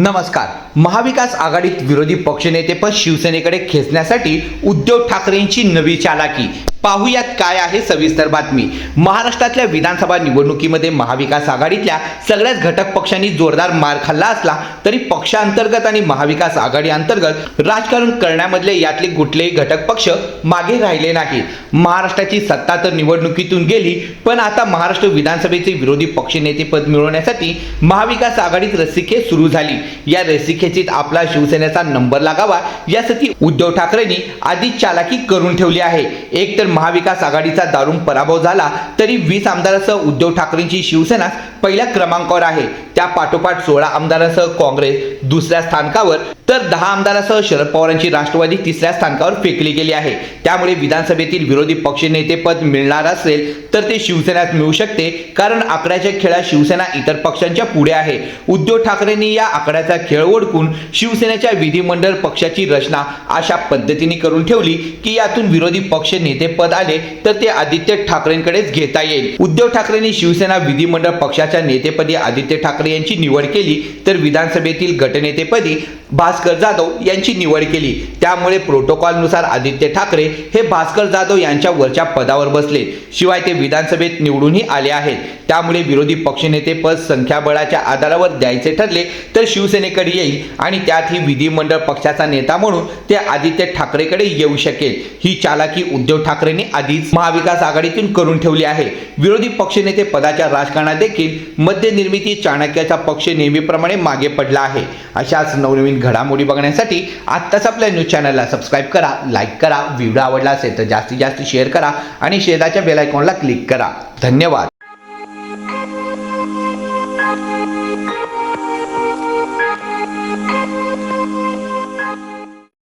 नमस्कार. महाविकास आघाडीत विरोधी पक्षनेतेपद शिवसेनेकडे खेचण्यासाठी उद्धव ठाकरेंची नवी चालाकी. पाहुयात काय आहे सविस्तर बातमी. महाराष्ट्रातल्या विधानसभा निवडणुकीमध्ये महाविकास आघाडीतल्या सगळ्याच घटक पक्षांनी जोरदार मार खाल्ला असला तरी पक्षांतर्गत आणि महाविकास आघाडी अंतर्गत राजकारण करण्यामधले यातले कुठलेही घटक पक्ष मागे राहिले नाही महाराष्ट्राची सत्ता तर निवडणुकीतून गेली पण आता महाराष्ट्र विधानसभेचे विरोधी पक्षनेतेपद मिळवण्यासाठी महाविकास आघाडीत रस्सीखेच सुरू झाली. या रस्सीखेचीत आपला शिवसेनेचा नंबर लागावा यासाठी उद्धव ठाकरेंनी आधी चालाकी करून ठेवली आहे. एक तर महाविकास आघाडीचा दारुण पराभव झाला तरी वीस आमदारांसह उद्धव ठाकरेंची शिवसेना पहिल्या क्रमांकावर आहे. त्या पाठोपाठ सोळा आमदारांसह काँग्रेस दुसऱ्या स्थानकावर तर दहा आमदारासह शरद पवारांची राष्ट्रवादी तिसऱ्या स्थानकावर फेकली गेली आहे. त्यामुळे विधानसभेतील विरोधी पक्षनेतेपद मिळणार असेल तर ते शिवसेनेत मिळू शकते कारण आकड्याच्या खेळात शिवसेना इतर पक्षांच्या पुढे आहे. उद्धव ठाकरेंनी या आकड्याचा खेळ ओळखून शिवसेनेच्या विधिमंडळ पक्षाची रचना अशा पद्धतीने करून ठेवली की यातून विरोधी पक्ष नेतेपद आले तर ते आदित्य ठाकरेंकडेच घेता येईल. उद्धव ठाकरेंनी शिवसेना विधिमंडळ पक्षाच्या नेतेपदी आदित्य ठाकरे यांची निवड केली तर विधानसभेतील गटनेतेपदी भास्कर जाधव यांची निवड केली. त्यामुळे प्रोटोकॉलनुसार आदित्य ठाकरे हे भास्कर जाधव यांच्या वरच्या पदावर बसले. शिवाय ते विधानसभेत निवडूनही आले आहेत. त्यामुळे विरोधी पक्षनेतेपद संख्याबळाच्या आधारावर द्यायचे ठरले तर शिवसेनेकडे येईल आणि त्यातही विधिमंडळ पक्षाचा नेता म्हणून ते आदित्य ठाकरेकडे येऊ शकेल. ही चालाकी उद्धव ठाकरेंनी आधीच महाविकास आघाडीतून करून ठेवली आहे. विरोधी पक्षनेते पदाच्या राजकारणात देखील मद्यनिर्मिती चाणक्याचा पक्ष नेहमीप्रमाणे मागे पडला आहे. अशाच नवनवीन घडामोडी बघण्यासाठी आत्ताच आपल्या न्यूज चॅनलला सबस्क्राईब करा लाईक करा. व्हिडिओ आवडला असेल तर जास्तीत जास्त शेअर करा आणि शेजारच्या बेल आयकॉनला क्लिक करा. धन्यवाद.